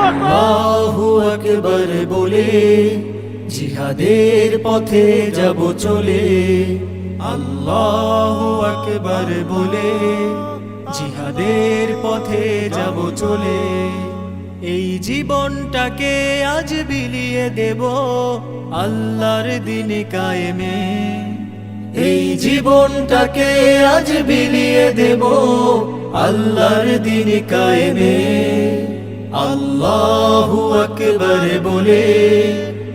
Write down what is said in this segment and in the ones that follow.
আল্লাহু বলে, জিহাদের পথে যাব চলে। আল্লাহু আকবার বলে, জিহাদের পথে যাব চলে। এই জীবনটাকে আজ বিলিয়ে দেব, আল্লাহর দিন কায়েমে। এই জীবনটাকে আজ বিলিয়ে দেব। আল্লাহর দিন কায়েমে। আল্লাহু আকবার বলে,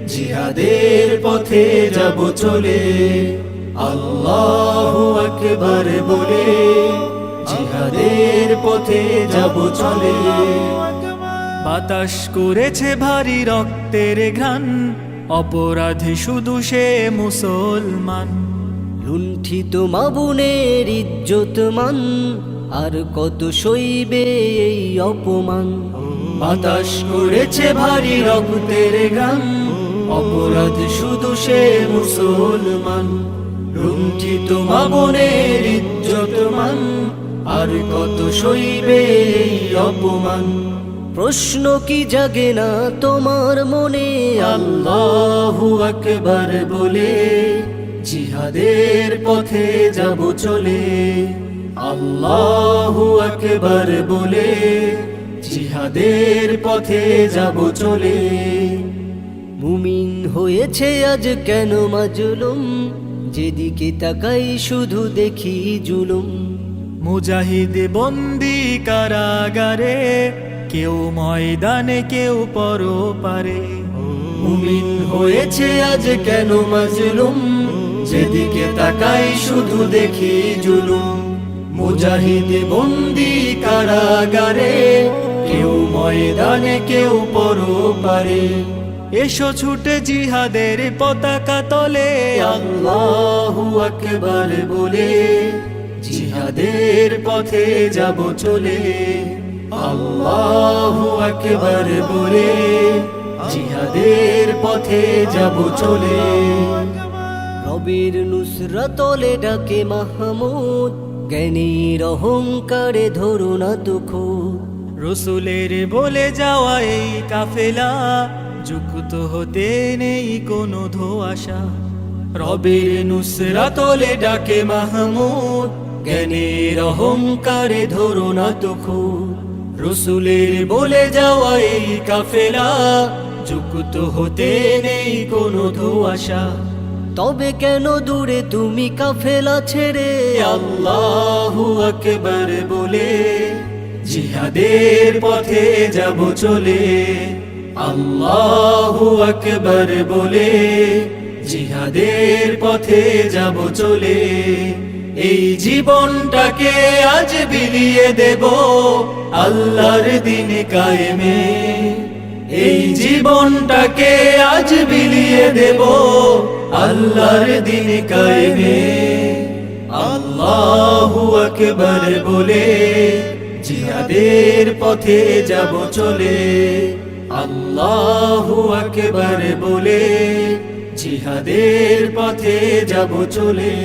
জিহাদের পথে যাব চলে। আল্লাহু আকবার বলে, জিহাদের পথে যাব চলে। বাতাস করেছে ভারী রক্তের ঘ্রাণ, অপরাধী শুধু সে মুসলমান। লুণ্ঠিত মাবুনের ইজ্জত মান, আর কত সইবে এই অপমান? বাতাস করেছে ভারী রক্তের গান অপরাধ শুধু সে মুসলমান। লুণ্ঠিত মামনের ইজ্জত মান, আর কত সইবে এই অপমান? প্রশ্ন কি জাগে না তোমার মনে? আল্লাহু আকবার বলে জিহাদের পথে যাব চলে। আল্লাহু আকবার বলে, জিহাদের পথে যাব চলে। মুমিন হয়েছে আজ কেন মাজলুম? যেদিকে তাকাই শুধু দেখি জুলুম। মুজাহিদ বন্দি কারাগারে, কেউ ময়দানে, কেউ পর পারে মুমিন হয়েছে আজ কেন মাজলুম? যেদিকে তাকাই শুধু দেখি জুলুম। মুজাহিদ বন্দি কারাগারে, কেউ ময়দানে, কেউ পর পারে এসো ছুটে জিহাদের পতাকা তলে, আল্লাহু আকবার বলে, জিহাদের পথে যাব চলে। আল্লাহু আকবার বলে, জিহাদের পথে যাব চলে। রবির নুসরতলে ডাকে মাহমুদ জ্ঞানীর অহংকারে না দুঃখ রসুলের বলে যাওয়া এই কাফেলা, যুক্ত হতে নেই কোনো ধোয়াশা। রবের নুসরাতলে ডাকে মাহমুদ জ্ঞানের অহংকারে না দুঃখ রসুলের বলে যাওয়া এই কাফেলা, যুক্ত হতে নেই কোনো ধোয়াশা। তবে কেন দূরে তুমি কাফেলা ছেড়ে? আল্লাহু আকবার বলে, জিহাদের পথে যাব চলে। আল্লাহু আকবার বলে, জিহাদের পথে যাব চলে। এই জীবনটাকে আজ বিলিয়ে দেব আল্লাহর দিন কায়েমে। এই জীবনটাকে আজ বিলিয়ে দেব আল্লাহর দিন কায়েমে। আল্লাহু আকবার বলে, জিহাদের পথে যাব চলে। আল্লাহু আকবার বলে, জিহাদের পথে যাব চলে।